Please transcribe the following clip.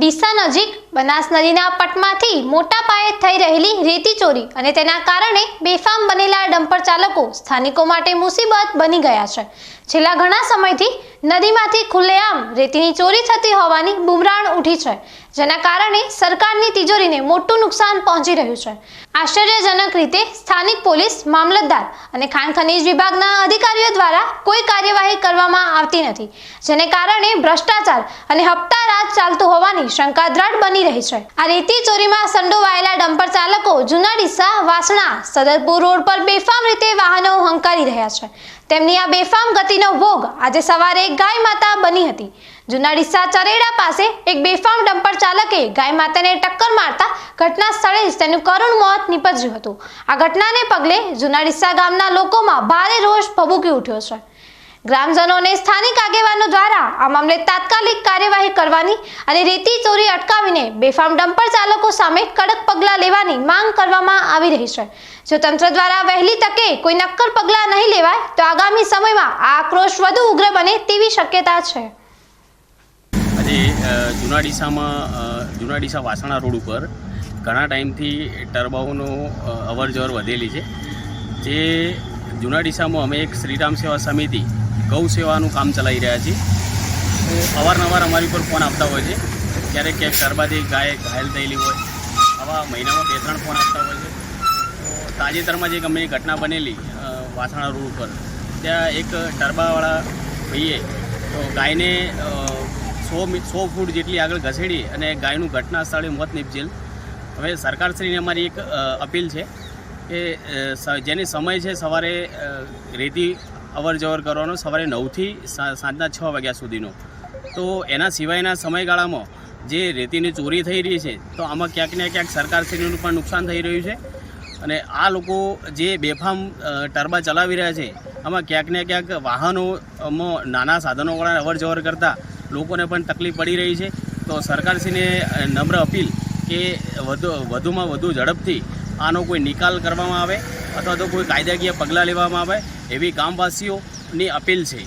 ડીસા નજીક બનાસ નદીના પટમાંથી મોટા પાયે થઈ રહેલી રેતી ચોરી અને તેના કારણે બેફામ બનેલા ડમ્પર ચાલકો સ્થાનિકો માટે મુસીબત બની ગયા છે. છેલ્લા ઘણા સમયથી નદીમાંથી ખુલ્લેઆમ રેતીની ચોરી થતી હોવાની બુમરાણ ઉઠી છે, જેના કારણે સરકારની તિજોરીને મોટું નુકસાન પહોંચી રહ્યું છે. આશ્ચર્યજનક રીતે સ્થાનિક પોલીસ, મામલતદાર અને ખાણ ખનીજ વિભાગના અધિકારીઓ દ્વારા કોઈ કાર્યવાહી કરવામાં આવતી નથી, જેને કારણે ભ્રષ્ટાચાર અને હપ્તા રાજ ચાલતું હોવાની શંકા દ્રઢ બની રહી છે. આ રેતી ચોરીમાં સંડોવાયેલા ડમ્પર ચાલકો જૂના વાસણા, સદરપુર રોડ પર બેફામ રીતે વાહનો હંકારી રહ્યા છે. તેમની આ બેફામ ગતિનો ભોગ આજે સવારે ગાય માતા બની હતી. જૂના ચરેડા પાસે એક બેફામ ડમ્પર ચાલકે ગાય માતાને ટક્કર મારતા ઘટના સ્થળે જ તેનું કરુણ મોત નીપજ્યું હતું. આ ઘટનાને પગલે જૂના ડીસા ગામના લોકોમાં ભારે રોષ ભભૂકી ઉઠ્યો છે. ગ્રામજનો અને સ્થાનિક આગેવાનો દ્વારા આ મામલે તાત્કાલિક કાર્યવાહી કરવાની અને રેતી ચોરી અટકાવીને બેફામ ડમ્પર ચાલકો સામે કડક પગલાં લેવાની માંગ કરવામાં આવી રહી છે. જો તંત્ર દ્વારા વહેલી તકે કોઈ નક્કર પગલાં નહીં લેવાય, તો આગામી સમયમાં આ આક્રોશ વધુ ઉગ્ર બને તેવી શક્યતા છે. આજે જૂના ડીસામાં જૂના ડીસા વાસણા રોડ ઉપર ઘણા ટાઈમથી ટર્બાઓનો અવર જવર વધેલી છે. જે જૂના ડીસામાં અમે એક શ્રીરામ સેવા સમિતિ ગૌ સેવાનું કામ ચલાવી રહ્યા છીએ તો અવારનવાર અમારી ઉપર ફોન આપતા હોય છે. ક્યારેક ક્યાંક ટર્બાથી ગાય ઘાયલ થયેલી હોય. આવા મહિનામાં બે ત્રણ ફોન આપતા હોય છે. તો તાજેતરમાં જે ગમે ઘટના બનેલી વાસણા રોડ ઉપર. ત્યાં એક ટરબાવાળા ભાઈએ, તો ગાયને સો સો ફૂટ જેટલી આગળ ઘસેડી અને ગાયનું ઘટના સ્થળે મોત નીપજેલ. હવે સરકારશ્રીને અમારી એક અપીલ છે કે જેને સમય છે સવારે રેતી અવર જવર કરવાનો સવારે નવથી સાંજના છ વાગ્યા સુધીનો. તો એના સિવાયના સમયગાળામાં જે રેતીની ચોરી થઈ રહી છે, તો આમાં ક્યાંક ને ક્યાંક સરકારશ્રીનું પણ નુકસાન થઈ રહ્યું છે. અને આ લોકો જે બેફામ ટર્બા ચલાવી રહ્યા છે, આમાં ક્યાંક ને ક્યાંક વાહનોમાં નાના સાધનોવાળા અવર જવર કરતાં લોકોને પણ તકલીફ પડી રહી છે. તો સરકારશ્રીને નમ્ર અપીલ કે વધુ, વધુમાં વધુ ઝડપથી આનો કોઈ નિકાલ કરવામાં આવે. અથવા તો કોઈ કાયદાકીય પગલાં લેવામાં આવે એવી ગામવાસીઓની અપીલ છે.